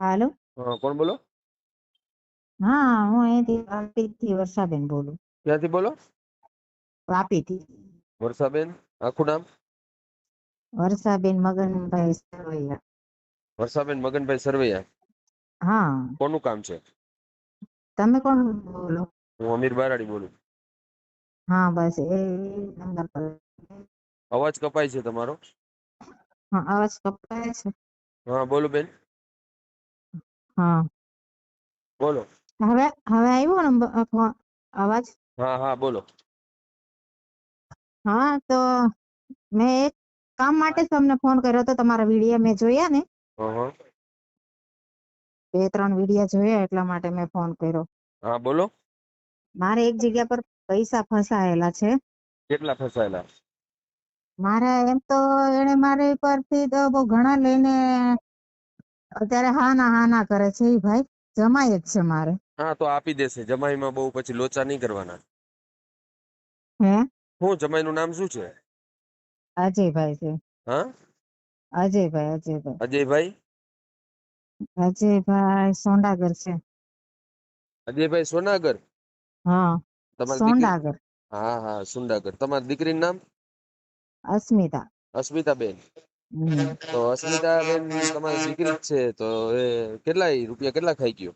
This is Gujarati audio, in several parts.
હાલો. કોણ બોલો? હા હું અહીંથી વાપીથી વર્ષાબેન બોલું. ક્યાંથી બોલો? વાપીથી. વર્ષાબેન આખું નામ? વર્ષાબેન મગનભાઈ સરવૈયા. વર્ષાબેન મગનભાઈ સરવૈયા. હા. કોનું કામ છે? તમે કોણ બોલો? હું અમીર બારાડી બોલું. હા બસ એ નંબર પર. અવાજ કપાય છે તમારો? હા અવાજ કપાય છે. હા બોલો બેન. હા. બોલો. હવે હવે આવ્યો નંબર અવાજ? હા હા બોલો. હા તો મેં એક કામ માટે તમને ફોન કર્યો હતો તમારા વીડિયો મેં જોયા ને. બે ત્રણ વીડિયો જોયા એટલા માટે મેં ફોન કર્યો. હા બોલો. મારે એક જગ્યા પર પૈસા ફસાયેલા છે. કેટલા ફસાયેલા? મારે એમ તો એને મારી પરથી તો બહુ ઘણા લઈને અત્યારે હા ના હા ના કરે છે ભાઈ જમાય જ છે મારે. હા તો આપી દેશે. જમાઈમાં બહુ પછી લોચા નહીં કરવાના. હે? હું જમાઈનું નામ શું છે? અજયભાઈ છે. હા? અજયભાઈ અજયભાઈ. અજયભાઈ? અજયભાઈ સોંડાગર છે. અજયભાઈ સોનાગર હા તમારી સોંડાગર. હા હા સોંડાગર. તમારી દીકરીનું નામ? અસ્મિતા. અસ્મિતાબેન. હમ. તો અસ્મિતાબેન તમારી દીકરી છે તો એ કેટલા રૂપિયા કેટલા ખાઈ ગયો?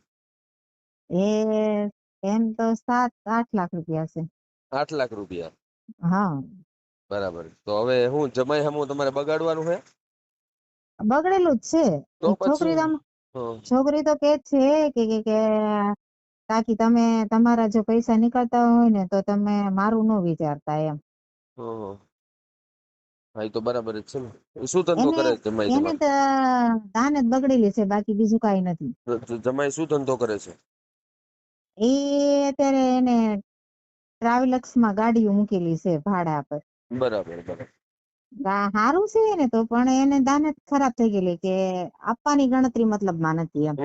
એ એમ તો સાત આઠ લાખ રૂપિયા છે. આઠ લાખ રૂપિયા? હા. બરાબર. તો હવે હું જમાઈ હમું તમારે બગાડવાનું છે બગડેલું જ છે. તો છોકરી તો છોકરી તો કે છે કે કે કે કાકી તમે તમારા જો પૈસા નીકળતા હોય ને તો તમે મારું ન વિચારતા એમ. હં. તો બરાબર જ છે ને. શું ધંધો કરે છે જમાઈ એને તો દાન જ બગડેલી છે બાકી બીજું કાઈ નથી. જમાઈ શું ધંધો કરે છે? એ અત્યારે એને ટ્રાવેલર્સમાં ગાડીઓ મૂકેલી છે ભાડા પર. બરાબર બરાબર. સારું હારું છે ને તો પણ એને દાન જ ખરાબ થઈ ગયેલી કે આપવાની ગણતરી મતલબમાં નથી એમ.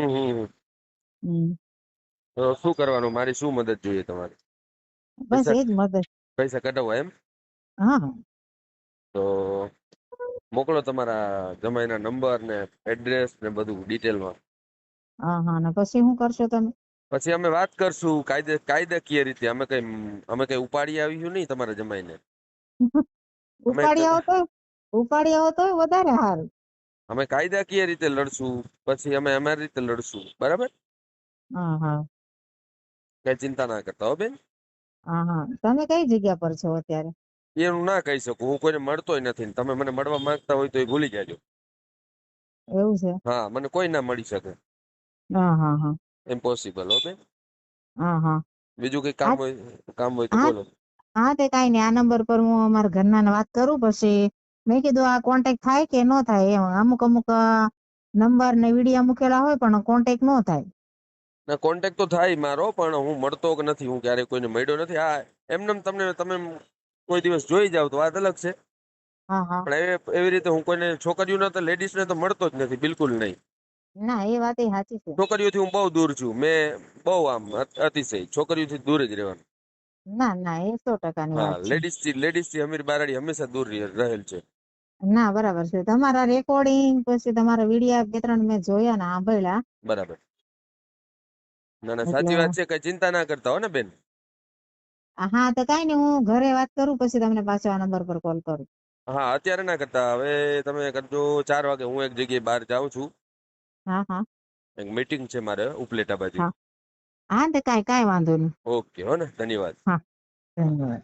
તો શું કરવાનું? મારી શું મદદ જોઈએ તમારે? બસ એ જ મદદ. પૈસા કઢાવવા એમ? હા. તો મોકલો તમારા જમાઈના નંબર ને એડ્રેસ ને બધું ડિટેલમાં હા હા ને પછી શું કરશો તમે? પછી અમે વાત કરશું કાયદે કાયદાકીય રીતે. અમે કઈ અમે કઈ ઉપાડી આવ્યું નહીં તમારા જમાઈને? ઉપાડી આવો તો ઉપાડી આવો તો વધારે સારું. અમે કાયદાકીય રીતે લડશું પછી અમે અમારી રીતે લડશું. બરાબર? હા હા. કઈ ચિંતા ના કરતા હો બેન. હા હા. તમે કઈ જગ્યા પર છો અત્યારે? એનું ના કહી શકું. હું કોઈને મળતોય નથી ને તમે મને મળવા માંગતા હોય તો એ ભૂલી જાજો. એવું છે? હા મને કોઈ ના મળી શકે. હા હા હા. ઇમ્પોસિબલ હો બેન. હા હા. બીજું કઈ કામ હોય કામ હોય તો બોલો. હા તે કાંઈ નહીં. આ નંબર પર હું અમારા ઘરના વાત કરું પછી મેં કીધું આ કોન્ટેક્ટ થાય કે ન થાય એમ. અમુક અમુક નંબર ને વિડિયા મૂકેલા હોય પણ કોન્ટેક્ટ ન થાય. ના કોન્ટેક્ટ તો થાય મારો પણ હું મળતો કે નથી હું ક્યારેય કોઈને મળ્યો નથી. આ એમને તમને તમે કોઈ દિવસ જોઈ જાવ તો વાત અલગ છે. હા હા. પણ એ- એવી રીતે હું કોઈને છોકરીઓને તો લેડીઝને તો મળતો જ નથી બિલકુલ નહીં. ના એ વાત સાચી છે. છોકરીઓથી હું બહુ દૂર છું મેં બહુ આમ અત- અતિશય છોકરીઓથી દૂર જ રહેવાનું. ના ના એ સો ટકાની વાત છે. લેડીઝથી લેડીઝથી અમીર બારાડી હંમેશા દૂર રહેલ છે. ના બરાબર છે. તમારા રેકોર્ડિંગ પછી તમારા વિડિયા બે ત્રણ મેં જોયા ને સાંભળ્યા. બરાબર. ના ના સાચી વાત છે કઈ ચિંતા ના કરતા હો ને બેન. હા તો કઈ નહીં હું ઘરે વાત કરું પછી તમને પાછો આ નંબર પર કોલ કરું. હા અત્યારે ના કરતા. હવે તમે કરજો ચાર વાગે હું એક જગ્યાએ બહાર જાઉં છું. હા હા. એક મીટિંગ છે મારે ઉપલેટા બાજુ. હા. હા તો કાંઈ કાંઈ વાંધો નહીં. ઓકે હો ને ધન્યવાદ. ધન્યવાદ.